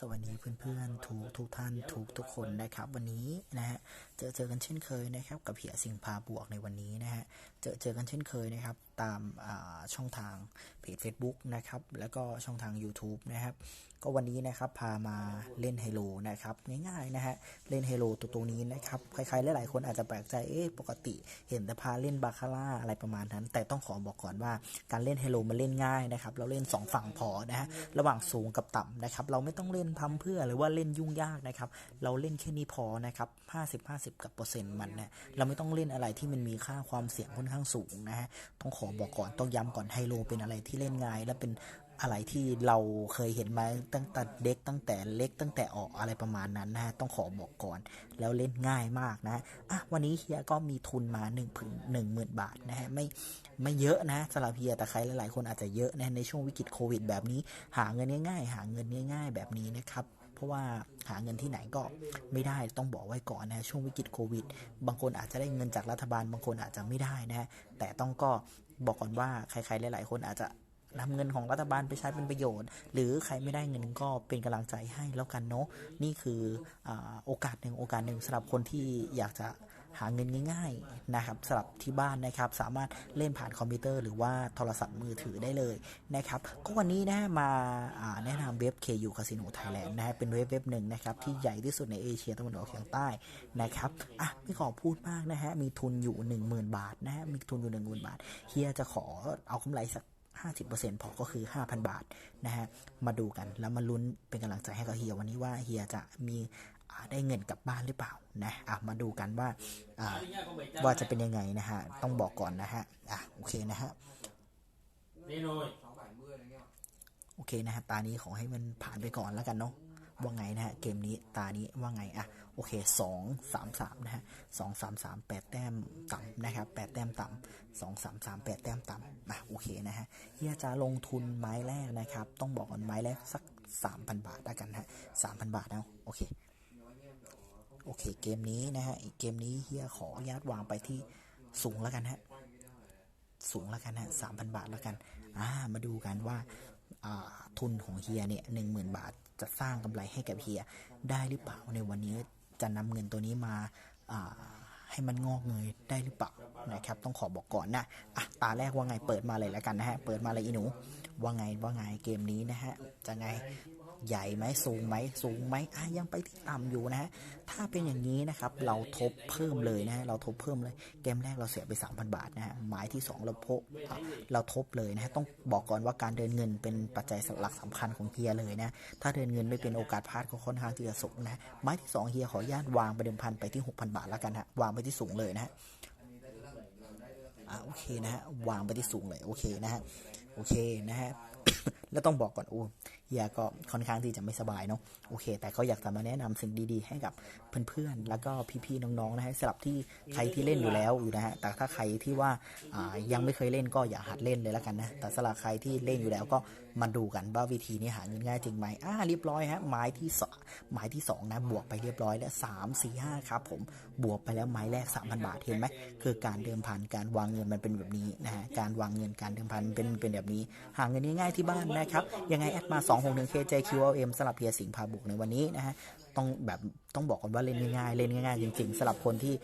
สวัสดีเพื่อนๆทุกทุกท่านทุกทุกคนนะครับ วันนี้นะฮะเจอเจอกันเช่นเคยนะครับ กับเหียสิงพาบวกในวันนี้นะฮะเจอเจอกันเช่นเคยนะครับ ตามาช่องทางเพจ Facebook นะครับ แล้วก็ช่องทาง YouTube นะครับ ก็วันนี้นะครับพามาเล่นไฮโลนะครับง่ายๆนะฮะเล่นไฮโลตัวตรงนี้นะครับใครๆหลายๆคนอาจจะแปลกใจเอ๊ะปกติเห็นแต่พาเล่นบาคาร่าอะไรประมาณนั้น แต่ต้องขอบอกก่อนว่าการเล่นไฮโลมันเล่นง่ายนะครับ เราเล่น 2 ฝั่งพอนะฮะระหว่างสูงกับต่ำนะครับ เราไม่ต้องเล่นพัมเพื่อหรือว่าเล่นยุ่งยากนะครับ เราเล่นแค่นี้พอนะครับ50 50 กับเปอร์เซ็นต์มันนะเราไม่ต้องเล่นอะไรที่มันมีค่าความเสี่ยงค่อนข้างสูงนะฮะต้องขอบอกก่อนต้องย้ำก่อนไฮโลเป็นอะไรที่เล่นง่าย และเป็นอะไรที่เราเคยเห็นมาตั้งแต่เด็กตั้งแต่เล็กตั้งแต่ออกอะไรประมาณนั้นนะฮะต้องขอบอกก่อน แล้วเล่นง่ายมากนะอะวันนี้เฮียก็มีทุนมา1นึ่งถึงหนึ่งหมื่นบาทนะฮะไม่ไม่เยอะนะสำหรับเฮียแต่ใครหลายๆคนอาจจะเยอะนะในช่วงวิกฤตโควิด แบบนี้ หาเงินง่ายๆ หาเงินง่าย ๆ แบบนี้นะครับเพราะว่าหาเงินที่ไหนก็ไม่ได้ต้องบอกไว้ก่อนนะช่วงวิกฤตโควิด บางคนอาจจะได้เงินจากรัฐบาล บางคนอาจจะไม่ได้นะแต่ต้องก็ บอกก่อนว่าใครๆหลาย ๆ คนอาจจะนำเงินของรัฐบาลไปใช้เป็นประโยชน์ หรือใครไม่ได้เงินก็เป็นกำลังใจให้แล้วกันเนาะนี่คืออโอกาสหนึ่งโอกาสหนึ่งสำหรับคนที่อยากจะ หาเงินง่าย ๆนะครับสำหรับที่บ้านนะครับ สามารถเล่นผ่านคอมพิวเตอร์หรือว่าโทรศัพท์มือถือได้เลยนะครับ ก็วันนี้นะมาาแนะนำเว็บ KU Casino Thailand นะฮะเป็นเว็บเว็บหนึ่งนะครับ ที่ใหญ่ที่สุดในเอเชียตะวันออกเฉียงใต้นะครับอะไม่ขอพูดมากนะฮะมีทุนอยู่ 10,000 บาทนะฮะมีทุนอยู่ 10,000 บาทเฮียจะขอเอากำไรสัก50%พอก็คือ 5,000 บาทนะฮะ มาดูกันแล้วมาลุ้นเป็นกำลังใจให้กับเฮียวันนี้ว่าเฮียจะมี ได้เงินกลับบ้านหรือเปล่านะอะมาดูกันว่าอ่าว่าจะเป็นยังไงนะฮะต้องบอกก่อนนะฮะอะโอเคนะฮะนี่เลยโอเคนะฮะตานี้ขอให้มันผ่านไปก่อนแล้วกันเนาะว่าไงนะฮะเกมนี้ตานี้ว่าไงอะโอเคสองสามสามนะฮะสองสามสามแปดแต้มต่ำนะครับแปดแต้มต่ำสองสามสามแปดแต้มต่ำอะโอเคนะฮะเฮียจะลงทุนไม้แรกนะครับ ต้องบอกก่อนไม้แรกสักสามพันบาทแล้วกันฮะสามพันบาทนะโอเค โอเคเกมนี้นะฮะอีกเกมนี้เฮียขออนุญาตวางไปที่สูงแล้วกันฮะสูงแล้วกันฮะสามพันบาทแล้วกันอ่ามาดูกันว่าอ่าทุนของเฮียเนี่ยหนึ่งหมื่นบาทจะสร้างกำไรให้กับเฮียได้หรือเปล่าในวันนี้จะนำเงินตัวนี้มาอ่าให้มันงอกเงยได้หรือเปล่านะครับ ต้องขอบอกก่อนนะอะตาแรกว่าไงเปิดมาเลยแล้วกันนะฮะ เปิดมาเลยอีหนู ว่าไงว่าไงเกมนี้นะฮะ จะไง ใหญ่ไหมสูงไหมสูงไหมอะยังไปที่ต่ำอยู่นะฮะถ้าเป็นอย่างนี้นะครับ เราทบเพิ่มเลยนะฮะเราทบเพิ่มเลย เกมแรกเราเสียไป 3,000 บาทนะฮะหมายที่ 2 เราพเราทบเลยนะฮะต้องบอกก่อนว่าการเดินเงินเป็นปัจจัยหลักสำคัญของเฮียเลยนะถ้าเดินเงินไม่เป็นโอกาสพลาดก็ค่อนข้างที่จะสูงนะหมายที่ 2 เฮียขออนุญาตวางไปเดิมพันไปที่ 6,000 บาทแล้วกันฮะวางไปที่สูงเลยนะฮะอ่าโอเคนะฮะวางไปที่สูงเลยโอเคนะฮะโอเคนะฮะ แล้วต้องบอกก่อนอู้เฮียก็ค่อนข้างที่จะไม่สบายเนาะโอเค แต่เขาอยากจะมาแนะนำสิ่งดีๆ ให้กับเพื่อนๆ แล้วก็พี่ๆน้องๆนะฮะสำหรับที่ใครที่เล่นอยู่แล้วอยู่นะฮะแต่ถ้าใครที่ว่าอ่ายังไม่เคยเล่นก็อย่าหัดเล่นเลยแล้วกันนะแต่สำหรับใครที่เล่นอยู่แล้วก็ มาดูกันว่าวิธีนี้หาเงินง่ายจริงไหมอ่าเรียบร้อยฮะไม้ที่สองไม้ที่สองนะบวกไปเรียบร้อยแล้วสามสี่ห้าครับผมบวกไปแล้วไม้แรกสามพันบาทเห็นไหมคือการเดิมพันการวางเงินมันเป็นแบบนี้นะฮะการวางเงินการเดิมพันเป็นเป็นแบบนี้ หาเงินง่ายๆที่บ้านนะครับยังไงแอดมา2 6 1 KJQLM สำหรับเพียสิงห์พาบุกในวันนี้นะฮะ ต้องแบบต้องบอกก่อนว่าเล่นง่ายๆ เล่นง่ายๆ จริง ๆสำหรับคนที่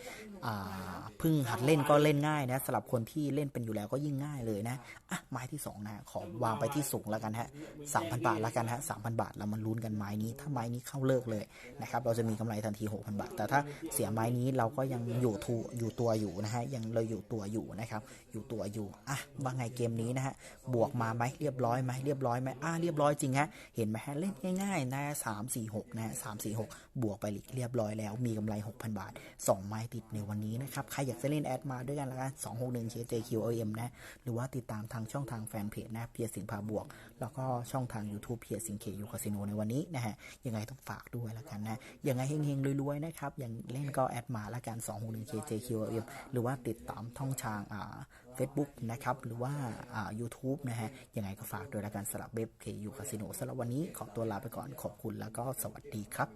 เพิ่งหัดเล่นก็เล่นง่ายนะสำหรับคนที่เล่นเป็นอยู่แล้วก็ยิ่งง่ายเลยนะอะไม้ที่สองนะขอวางไปที่สูงแล้วกันฮะสามพันบาทแล้วกันฮะสามพันบาทเรามาลุ้นกันไม้นี้ ถ้าไม้นี้เข้าเลิกเลยนะครับเราจะมีกำไรทันทีหกพันบาท แต่ถ้าเสียไม้นี้เราก็ยังอยู่ทูอยู่ตัวอยู่นะฮะยังเราอยู่ตัวอยู่นะครับอยู่ตัวอยู่อะว่าไงเกมนี้นะฮะบวกมาไหมเรียบร้อยไหมเรียบร้อยไหมอะเรียบร้อยจริงฮะเห็นไหมฮะเล่นง่ายๆนะสามสี่หกนะฮะสามสี่หกบวกไปเรียบร้อยแล้ว มีกำไร 6,000 บาท 2 ไม้ติดในวันนี้นะครับ ใครอยากจะเล่นแอดมาด้วยกันละกัน261 KJQOM นะ หรือว่าติดตามทางช่องทางแฟนเพจนะเพียรสิงห์พาบวก แล้วก็ช่องทาง YouTube เพียสิงเคยูคาสิโนในวันนี้นะฮะ ยังไงต้องฝากด้วยละกันนะ ยังไงเฮงๆรวยๆนะครับ อย่างเล่นก็แอดมาละกัน261 KJQOM หรือว่าติดตามช่องทางอ่า Facebook นะครับ หรือว่าอ่า YouTube นะฮะ ยังไงก็ฝากด้วยละกันสำหรับเว็บ KU Casino สำหรับวันนี้ขอตัวลาไปก่อนขอบคุณแล้วก็สวัสดีครับ